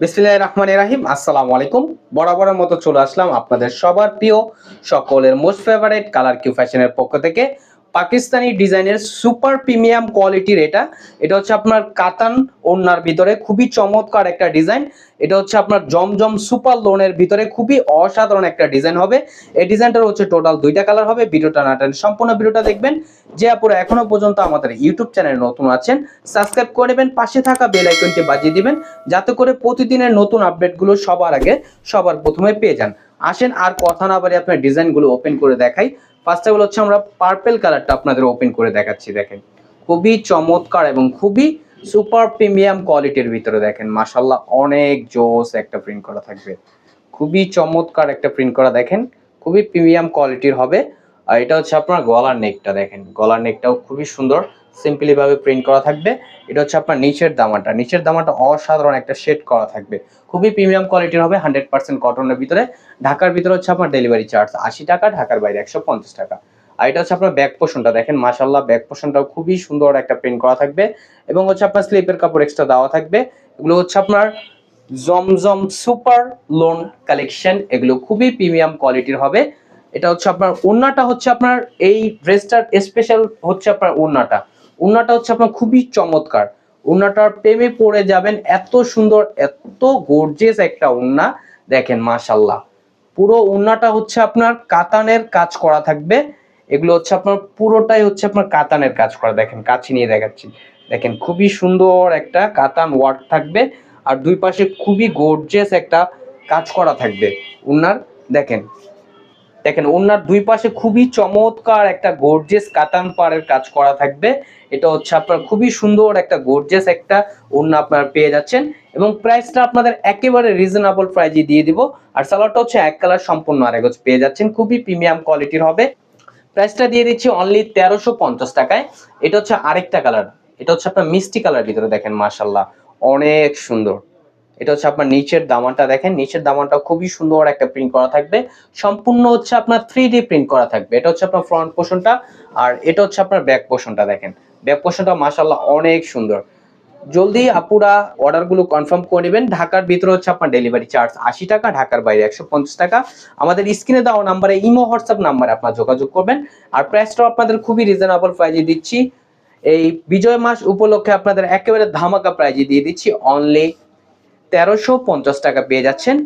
বিসমিল্লাহ রহমান রাহিম, আসসালামু আলাইকুম। বরাবরের মতো চলে আসলাম আপনাদের সবার প্রিয় সকলের মোস্ট ফেভারিট কালার কিউ ফ্যাশনের পক্ষ থেকে। পাকিস্তানি ডিজাইনের সুপার প্রিমিয়াম কোয়ালিটির এটা। এটা হচ্ছে আপনার কাতান ওড়নার ভিতরে, খুবই চমৎকার একটা ডিজাইন। এটা হচ্ছে আপনার জমজম সুপার লোনের ভিতরে, খুবই অসাধারণ একটা ডিজাইন হবে। এই ডিজাইনটার হচ্ছে টোটাল দুইটা কালার হবে, ভিডিওটা না টেনে সম্পূর্ণ ভিডিওটা দেখবেন। যে আপুরা এখনও পর্যন্ত আমাদের ইউটিউব চ্যানেল নতুন আছেন সাবস্ক্রাইব করে নেবেন, পাশে থাকা বেল আইকনটি বাজিয়ে দিবেন, যাতে করে প্রতিদিনের নতুন আপডেটগুলো সবার আগে, সবার প্রথমে পেয়ে যান। আসেন, আর কথা না বাড়ি আপনার ডিজাইনগুলো ওপেন করে দেখাই। ফার্স্ট অফ হচ্ছে আমরা পার্পেল কালারটা আপনাদের ওপেন করে দেখাচ্ছি, দেখেন। খুবই চমৎকার এবং খুবই সুপার প্রিমিয়াম কোয়ালিটির ভিতরে দেখেন। মাসাল্লাহ অনেক জোস একটা প্রিন্ট করা থাকবে। খুবই চমৎকার একটা প্রিন্ট করা দেখেন। খুবই প্রিমিয়াম কোয়ালিটির হবে। আর এটা হচ্ছে আপনার গলার নেকটা দেখেন। গলার নেকটাও খুবই সুন্দর। সিম্পলি ভাবে প্রিন্ট করা থাকবে। এটা হচ্ছে আপনার নিচের দামাটা। নিচের দামাটা অসাধারণ একটা শেড করা থাকবে। খুবই প্রিমিয়াম কোয়ালিটির হবে হান্ড্রেড পার্সেন্ট কটনের ভিতরে। ঢাকার ভিতরে হচ্ছে আপনার ডেলিভারি চার্জ আশি টাকা, ঢাকার বাইরে একশো পঞ্চাশ টাকা। আর এটা হচ্ছে আপনার ব্যাক পোষণটা দেখেন মাশাল্লাহ ব্যাক পোষণটাও খুবই সুন্দর একটা প্রিন্ট করা থাকবে। এবং হচ্ছে আপনার স্লিপের কাপড় এক্সট্রা দেওয়া থাকবে। এগুলো হচ্ছে আপনার জমজম সুপার লোন কালেকশন এগুলো খুবই প্রিমিয়াম কোয়ালিটির হবে। এটা হচ্ছে আপনার ওড়নাটা হচ্ছে আপনার, এই ড্রেসটার স্পেশাল হচ্ছে আপনার ওড়নাটা। ওড়নাটা হচ্ছে আপনার খুবই চমৎকার। ওড়নাটার প্রেমে পড়ে যাবেন, এত সুন্দর, এত গর্জিয়াস একটা ওড়না। দেখেন মাশাল্লাহ পুরো ওড়নাটা হচ্ছে আপনার কাতানের কাজ করা থাকবে। এগুলো হচ্ছে আপনার, পুরোটাই হচ্ছে আপনার কাতানের কাজ করা। দেখেন কাছে নিয়ে দেখাচ্ছি। দেখেন, খুবই সুন্দর একটা কাতান ওয়ার্ক থাকবে। আর দুই পাশে খুবই গর্জিয়াস একটা কাজ করা থাকবে ওনার দেখেন দেখেন, ওনার দুই পাশে খুবই চমৎকার একটা গর্জিয়াস কাতান পাড়ের কাজ করা থাকবে। এটা হচ্ছে আপনার খুবই সুন্দর একটা গর্জিয়াস একটা ওড়না আপনার পেয়ে যাচ্ছেন এবং প্রাইসটা আপনাদের একেবারে রিজনেবল প্রাইজে দিয়ে দিব। আর সালোয়ারটা হচ্ছে এক কালার সম্পূর্ণ হচ্ছে পেয়ে যাচ্ছেন, খুবই প্রিমিয়াম কোয়ালিটির হবে। প্রাইসটা দিয়ে দিচ্ছি অনলি তেরোশো পঞ্চাশ টাকায়। এটা হচ্ছে আরেকটা কালার, এটা হচ্ছে আপনার মিষ্টি কালার ভিতরে দেখেন মাশাল্লাহ অনেক সুন্দর। এটা হচ্ছে আপনার নিচের দামানটা দেখেন। নিচের দামানটা খুবই সুন্দর একটা প্রিন্ট করা থাকবে। সম্পূর্ণ হচ্ছে আপনার থ্রি প্রিন্ট করা থাকবে। এটা হচ্ছে আপনার ফ্রন্ট পোর্শনটা আর এটা হচ্ছে আপনার ব্যাক পোর্শনটা দেখেন। ব্যাক পোর্শনটা মাশাল্লাহ অনেক সুন্দর। জলদি আপুরা অর্ডারগুলো কনফার্ম করে নেবেন। ঢাকার ভিতরে হচ্ছে আপনার ডেলিভারি চার্জ আশি টাকা, ঢাকার বাইরে একশো পঞ্চাশ টাকা। আমাদের স্ক্রিনে দেওয়া নাম্বারে ইমো, হোয়াটসঅ্যাপ নাম্বারে আপনার যোগাযোগ করবেন। আর প্রাইসটাও আপনাদের খুবই রিজনেবল প্রাইজে দিচ্ছি। এই বিজয় মাস উপলক্ষে আপনাদের একেবারে ধামাকা প্রাইজে দিয়ে দিচ্ছি। অনলি তেরোশো পঞ্চাশ টাকা পেয়ে যাচ্ছেন।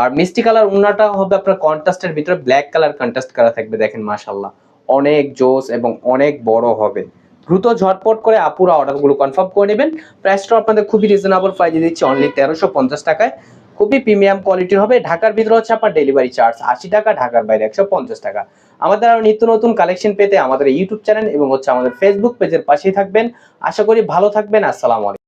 আর মিষ্টি কালার উন্নাটা হবে আপনার কন্ট্রাস্টের ভিতরে ব্ল্যাক কালার কন্ট্রাস্ট করা থাকবে, দেখেন মাশাল্লাহ অনেক জোস এবং অনেক বড় হবে। দ্রুত ঝটপট করে আপুরা অর্ডারগুলো কনফার্ম করে নেবেন। প্রাইসটাও আপনাদের খুবই রিজনেবল প্রাইজে দিচ্ছি অনলি তেরোশো পঞ্চাশ টাকায়। খুবই প্রিমিয়াম কোয়ালিটির হবে। ঢাকার ভিতরে হচ্ছে আপনার ডেলিভারি চার্জ আশি টাকা, ঢাকার বাইরে একশো পঞ্চাশ টাকা। আমাদের আরও নিত্য নতুন কালেকশন পেতে আমাদের ইউটিউব চ্যানেল এবং হচ্ছে আমাদের ফেসবুক পেজের পাশেই থাকবেন। আশা করি ভালো থাকবেন। আসসালামু আলাইকুম।